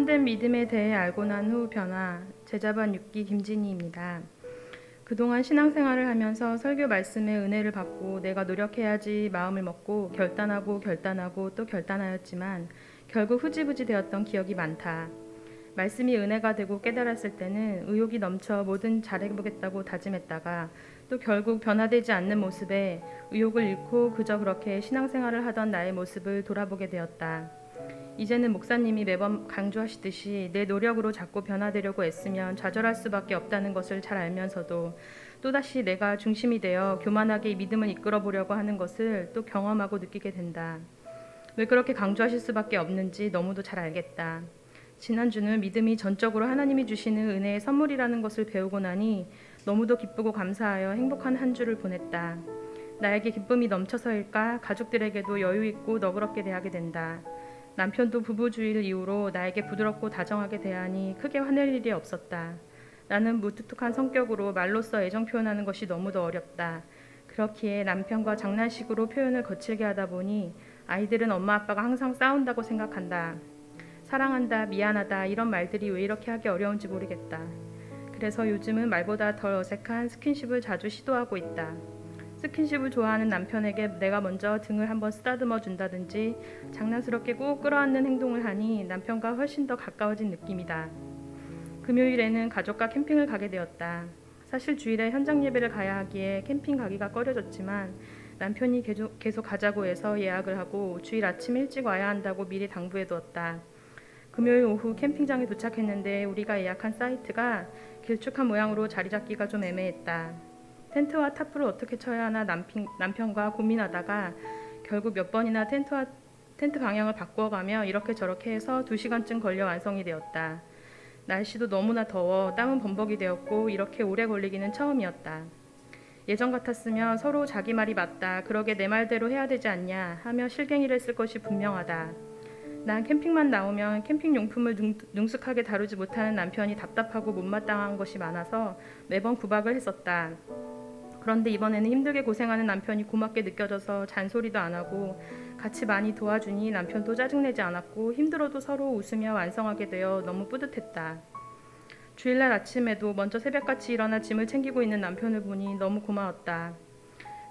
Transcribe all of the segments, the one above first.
참된 믿음에 대해 알고 난 후 변화 제자반 6기 김진희입니다. 그동안 신앙생활을 하면서 설교 말씀의 은혜를 받고 내가 노력해야지 마음을 먹고 결단하고 결단하고 또 결단하였지만 결국 흐지부지 되었던 기억이 많다. 말씀이 은혜가 되고 깨달았을 때는 의욕이 넘쳐 뭐든 잘해보겠다고 다짐했다가 또 결국 변화되지 않는 모습에 의욕을 잃고 그저 그렇게 신앙생활을 하던 나의 모습을 돌아보게 되었다. 이제는 목사님이 매번 강조하시듯이 내 노력으로 자꾸 변화되려고 애쓰면 좌절할 수밖에 없다는 것을 잘 알면서도 또다시 내가 중심이 되어 교만하게 믿음을 이끌어 보려고 하는 것을 또 경험하고 느끼게 된다. 왜 그렇게 강조하실 수밖에 없는지 너무도 잘 알겠다. 지난주는 믿음이 전적으로 하나님이 주시는 은혜의 선물이라는 것을 배우고 나니 너무도 기쁘고 감사하여 행복한 한 주를 보냈다. 나에게 기쁨이 넘쳐서일까 가족들에게도 여유 있고 너그럽게 대하게 된다. 남편도 부부주의를 이유로 나에게 부드럽고 다정하게 대하니 크게 화낼 일이 없었다. 나는 무뚝뚝한 성격으로 말로써 애정 표현하는 것이 너무도 어렵다. 그렇기에 남편과 장난식으로 표현을 거칠게 하다 보니 아이들은 엄마 아빠가 항상 싸운다고 생각한다. 사랑한다, 미안하다 이런 말들이 왜 이렇게 하기 어려운지 모르겠다. 그래서 요즘은 말보다 덜 어색한 스킨십을 자주 시도하고 있다. 스킨십을 좋아하는 남편에게 내가 먼저 등을 한번 쓰다듬어 준다든지 장난스럽게 꼭 끌어안는 행동을 하니 남편과 훨씬 더 가까워진 느낌이다. 금요일에는 가족과 캠핑을 가게 되었다. 사실 주일에 현장 예배를 가야 하기에 캠핑 가기가 꺼려졌지만 남편이 계속, 가자고 해서 예약을 하고 주일 아침 일찍 와야 한다고 미리 당부해 두었다. 금요일 오후 캠핑장에 도착했는데 우리가 예약한 사이트가 길쭉한 모양으로 자리 잡기가 좀 애매했다. 텐트와 타프를 어떻게 쳐야 하나 남편, 남편과 고민하다가 결국 몇 번이나 텐트와 텐트 방향을 바꾸어가며 이렇게 저렇게 해서 두 시간쯤 걸려 완성이 되었다. 날씨도 너무나 더워 땀은 범벅이 되었고 이렇게 오래 걸리기는 처음이었다. 예전 같았으면 서로 자기 말이 맞다. 그러게 내 말대로 해야 되지 않냐 하며 실갱이를 쓸 것이 분명하다. 난 캠핑만 나오면 캠핑 용품을 능, 능숙하게 다루지 못하는 남편이 답답하고 못마땅한 것이 많아서 매번 구박을 했었다. 그런데 이번에는 힘들게 고생하는 남편이 고맙게 느껴져서 잔소리도 안 하고 같이 많이 도와주니 남편도 짜증내지 않았고 힘들어도 서로 웃으며 완성하게 되어 너무 뿌듯했다. 주일날 아침에도 먼저 새벽같이 일어나 짐을 챙기고 있는 남편을 보니 너무 고마웠다.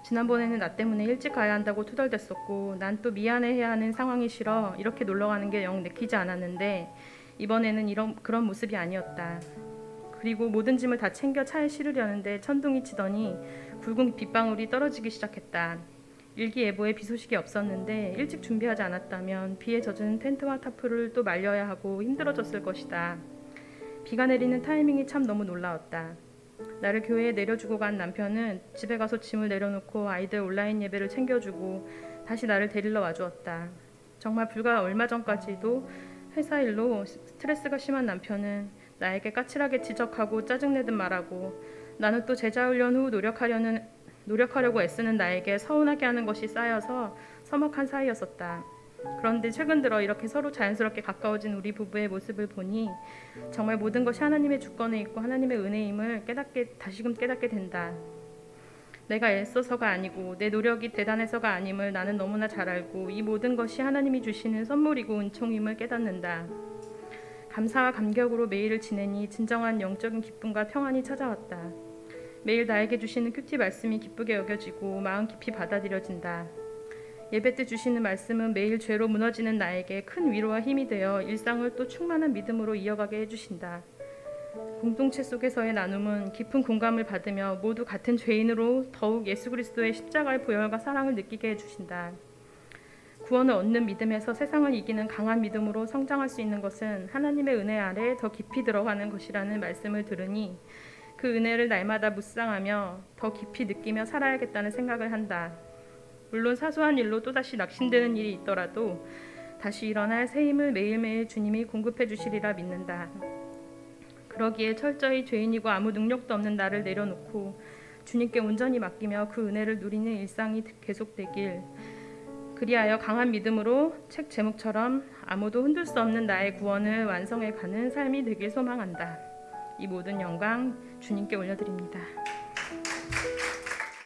지난번에는 나 때문에 일찍 가야 한다고 투덜댔었고 난 또 미안해해야 하는 상황이 싫어 이렇게 놀러 가는 게 영 내키지 않았는데 이번에는 이런 그런 모습이 아니었다. 그리고 모든 짐을 다 챙겨 차에 실으려는데 천둥이 치더니 굵은 빗방울이 떨어지기 시작했다. 일기예보에 비 소식이 없었는데 일찍 준비하지 않았다면 비에 젖은 텐트와 타프를 또 말려야 하고 힘들어졌을 것이다. 비가 내리는 타이밍이 참 너무 놀라웠다. 나를 교회에 내려주고 간 남편은 집에 가서 짐을 내려놓고 아이들 온라인 예배를 챙겨주고 다시 나를 데리러 와주었다. 정말 불과 얼마 전까지도 회사 일로 스트레스가 심한 남편은 나에게 까칠하게 지적하고 짜증내듯 말하고 나는 또 제자 훈련 후 노력하려는 노력하려고 애쓰는 나에게 서운하게 하는 것이 쌓여서 서먹한 사이였었다. 그런데 최근 들어 이렇게 서로 자연스럽게 가까워진 우리 부부의 모습을 보니 정말 모든 것이 하나님의 주권에 있고 하나님의 은혜임을 깨닫게 다시금 깨닫게 된다. 내가 애써서가 아니고 내 노력이 대단해서가 아님을 나는 너무나 잘 알고 이 모든 것이 하나님이 주시는 선물이고 은총임을 깨닫는다. 감사와 감격으로 매일을 지내니 진정한 영적인 기쁨과 평안이 찾아왔다. 매일 나에게 주시는 큐티 말씀이 기쁘게 여겨지고 마음 깊이 받아들여진다. 예배 때 주시는 말씀은 매일 죄로 무너지는 나에게 큰 위로와 힘이 되어 일상을 또 충만한 믿음으로 이어가게 해주신다. 공동체 속에서의 나눔은 깊은 공감을 받으며 모두 같은 죄인으로 더욱 예수 그리스도의 십자가의 보혈과 사랑을 느끼게 해주신다. 구원을 얻는 믿음에서 세상을 이기는 강한 믿음으로 성장할 수 있는 것은 하나님의 은혜 아래 더 깊이 들어가는 것이라는 말씀을 들으니 그 은혜를 날마다 묵상하며 더 깊이 느끼며 살아야겠다는 생각을 한다. 물론 사소한 일로 또다시 낙심되는 일이 있더라도 다시 일어날 새 힘을 매일매일 주님이 공급해 주시리라 믿는다. 그러기에 철저히 죄인이고 아무 능력도 없는 나를 내려놓고 주님께 온전히 맡기며 그 은혜를 누리는 일상이 계속되길 그리하여 강한 믿음으로 책 제목처럼 아무도 흔들 수 없는 나의 구원을 완성해 가는 삶이 되길 소망한다. 이 모든 영광 주님께 올려드립니다.